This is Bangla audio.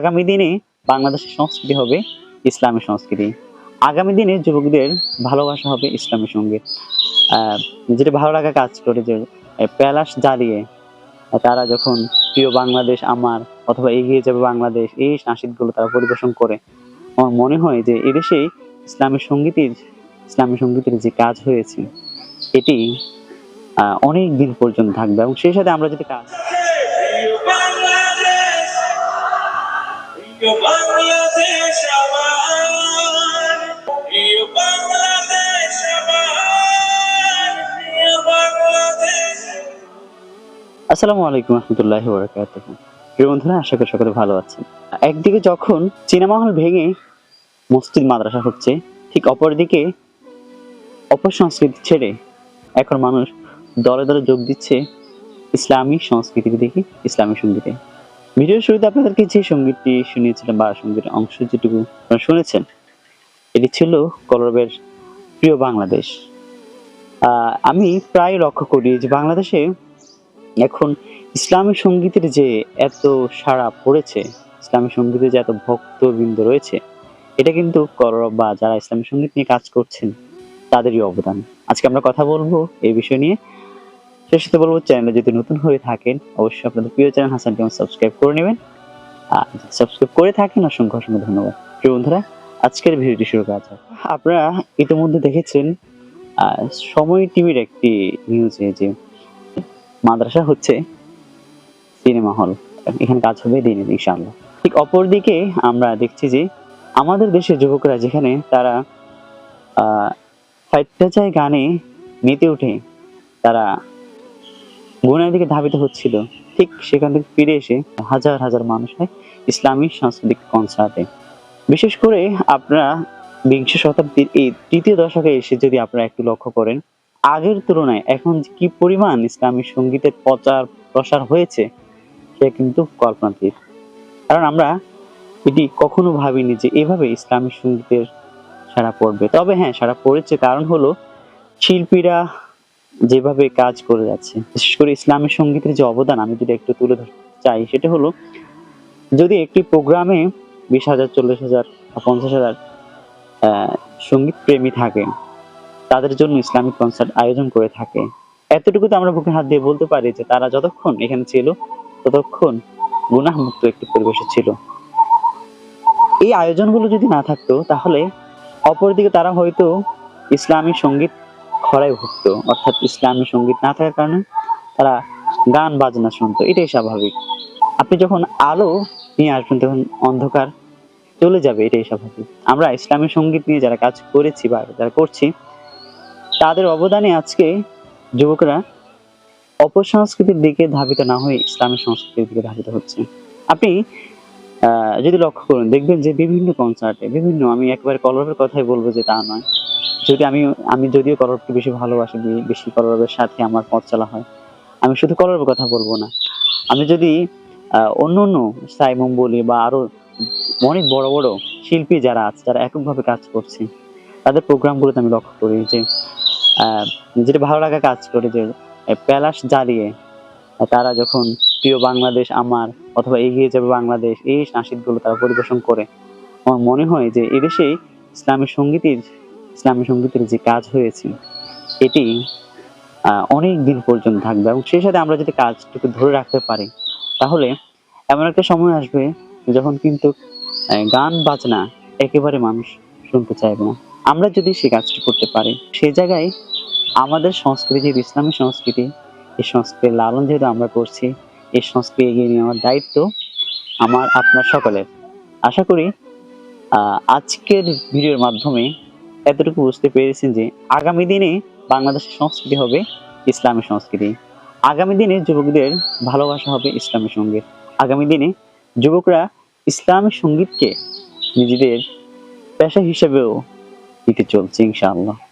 আগামী দিনে বাংলাদেশের সংস্কৃতি হবে ইসলামী সংস্কৃতি। আগামী দিনে যুবকদের ভালোবাসা হবে ইসলামী সংগীত। যেটা ভালো লাগা কাজ করে যে প্যালাস জ্বালিয়ে তারা যখন প্রিয় বাংলাদেশ আমার অথবা এগিয়ে যাবে বাংলাদেশ, এই নাসিদগুলো তারা পরিবেশন করে, আমার মনে হয় যে এদেশে ইসলামী সঙ্গীতের ইসলামী সঙ্গীতের যে কাজ হয়েছে, এটি অনেক দিন পর্যন্ত থাকবে। এবং সেই সাথে আমরা যদি কাজ আসসালামু আলাইকুম প্রিয় বন্ধুরা, আশা করি সকলে ভালো আছেন। একদিকে যখন সিনেমা হল ভেঙে মসজিদ মাদ্রাসা হচ্ছে, ঠিক অপরদিকে অপসংস্কৃতি ছেড়ে এখন মানুষ দলে দলে যোগ দিচ্ছে ইসলামী সংস্কৃতির দিকে ইসলামী সঙ্গীতে। ভিডিওর শুরুতে আপনাদেরকে যে সঙ্গীতটি শুনিয়েছিলাম বা সঙ্গীতের অংশ যেটুকু আপনারা শুনেছেন, এটি ছিল কলরবের প্রিয় বাংলাদেশ। আমি প্রায় লক্ষ্য করি যে বাংলাদেশে এখন ইসলামী সঙ্গীতের যে এত সাড়া পড়েছে, ইসলামী সঙ্গীতে যে এত ভক্তবৃন্দ রয়েছে, এটা কিন্তু করব বা যারা ইসলামী সংগীত নিয়ে কাজ করছেন, তাদেরই অবদান। আজকে আমরা কথা বলব এই বিষয় নিয়ে। শেষ সাথে বলব চ্যানেলে যদি নতুন হয়ে থাকেন, অবশ্যই আপনাদের প্রিয় চ্যানেল হাসান টিম সাবস্ক্রাইব করে নেবেন। আর সাবস্ক্রাইব করে থাকেন, অসংখ্য অসংখ্য ধন্যবাদ। প্রিয় বন্ধুরা, আজকের ভিডিওটি শুরু করা যাক। আপনারা ইতিমধ্যে দেখেছেন সময় টিভির একটি নিউজে যে মাদ্রাসা হচ্ছে সিনেমা হল। এখানে কাজ হবে দিনে, ইনশাআল্লাহ। ঠিক অপরদিকে আমরা দেখছি যে আমাদের দেশের যুবকরা যেখানে তারা ফাইটটা চায় গানে, মেতে উঠে তারা গুণের দিকে ধাবিত হচ্ছিল। ঠিক সেখান থেকে ফিরে এসে হাজার হাজার মানুষ হয় ইসলামী সাংস্কৃতিক কনসার্টে বিশেষ করে আপনারা বিংশ শতাব্দীর এই তৃতীয় দশকে এসে যদি আপনারা একটু লক্ষ্য করেন, আগের তুলনায় এখন কি পরিমাণ ইসলামী সঙ্গীতের প্রচার প্রসার হয়েছে, সে কিন্তু কল্পনাতীত। কারণ আমরা এটি কখনো ভাবিনি যে এভাবে ইসলামী সঙ্গীতের সারা পড়বে। তবে হ্যাঁ সারা পড়েছে। কারণ হলো শিল্পীরা যেভাবে কাজ করে যাচ্ছে। বিশেষ করে ইসলামী সঙ্গীতের যে অবদান, আমি যদি একটু তুলে ধরতে চাই, সেটা হলো, যদি একটি প্রোগ্রামে বিশ হাজার, চল্লিশ হাজার পঞ্চাশ হাজার সংগীত প্রেমী থাকে, তাদের জন্য ইসলামিক কনসার্ট আয়োজন করে থাকে, এতটুকু তো আমরা বুকে হাত দিয়ে বলতে পারি যে তারা যতক্ষণ এখানে ছিল, ততক্ষণ গুনাহমুক্ত একটি পরিবেশে ছিল। এই আয়োজনগুলো যদি না থাকতো, তাহলে অপরদিকে তারা হয়তো ইসলামী সংগীত খরায় ভুগতো অর্থাৎ ইসলামী সংগীত না থাকার কারণে তারা গান, বাজনা শুনতো। এটাই স্বাভাবিক। আপনি যখন আলো নিয়ে আসবেন, তখন অন্ধকার চলে যাবে, এটাই স্বাভাবিক। আমরা ইসলামী সংগীত নিয়ে যারা কাজ করেছি বা যারা করছি, তাদের অবদানে আজকে যুবকরা অপসংস্কৃতির দিকে ধাবিত না হয়ে ইসলামী সংস্কৃতির দিকে ধাবিত হচ্ছে। আপনি যদি লক্ষ্য করুন, দেখবেন যে বিভিন্ন কনসার্টে বিভিন্ন, আমি একবার কলরবের কথাই বলব যে তা নয়। যদি আমি আমি যদিও কলরবকে বেশি ভালোবাসি বেশি কলরবের সাথে আমার পথ চলা হয়, আমি শুধু কলরবের কথা বলব না। আমি যদি অন্য অন্য সাইমম বলি বা আরও অনেক বড় বড় শিল্পী যারা আছে, যারা এককভাবে কাজ করছে, তাদের প্রোগ্রামগুলোতে আমি লক্ষ্য করি যে যেটা ভালো লাগা কাজ করে যে প্যালাস জ্বালিয়ে তারা যখন প্রিয় বাংলাদেশ আমার অথবা এগিয়ে যাবে বাংলাদেশ, এই নাসিদগুলো তারা পরিবেশন করে, আমার মনে হয় যে এদেশে ইসলামী সঙ্গীতের ইসলামী সঙ্গীতের যে কাজ হয়েছে, এটি অনেক দিন পর্যন্ত থাকবে এবং সেই সাথে আমরা যদি কাজটুকু ধরে রাখতে পারি, তাহলে এমন একটা সময় আসবে যখন কিন্তু গান, বাজনা একেবারে মানুষ শুনতে চাইবে না। আমরা যদি সেই কাজটি করতে পারি, সেই জায়গায় আমাদের সংস্কৃতি ইসলামী সংস্কৃতি, এই সংস্কৃতির লালন যেহেতু আমরা করছি, এই সংস্কৃতি এগিয়ে নিয়ে আমার দায়িত্ব আমার, আপনার সকলের। আশা করি আজকের ভিডিওর মাধ্যমে এতটুকু বুঝতে পেরেছেন যে আগামী দিনে বাংলাদেশের সংস্কৃতি হবে ইসলামী সংস্কৃতি। আগামী দিনে যুবকদের ভালোবাসা হবে ইসলামী সংগীত। আগামী দিনে যুবকরা ইসলামী সঙ্গীতকে নিজেদের পেশা হিসেবেও দিতে চলছে ইনশাআল্লাহ।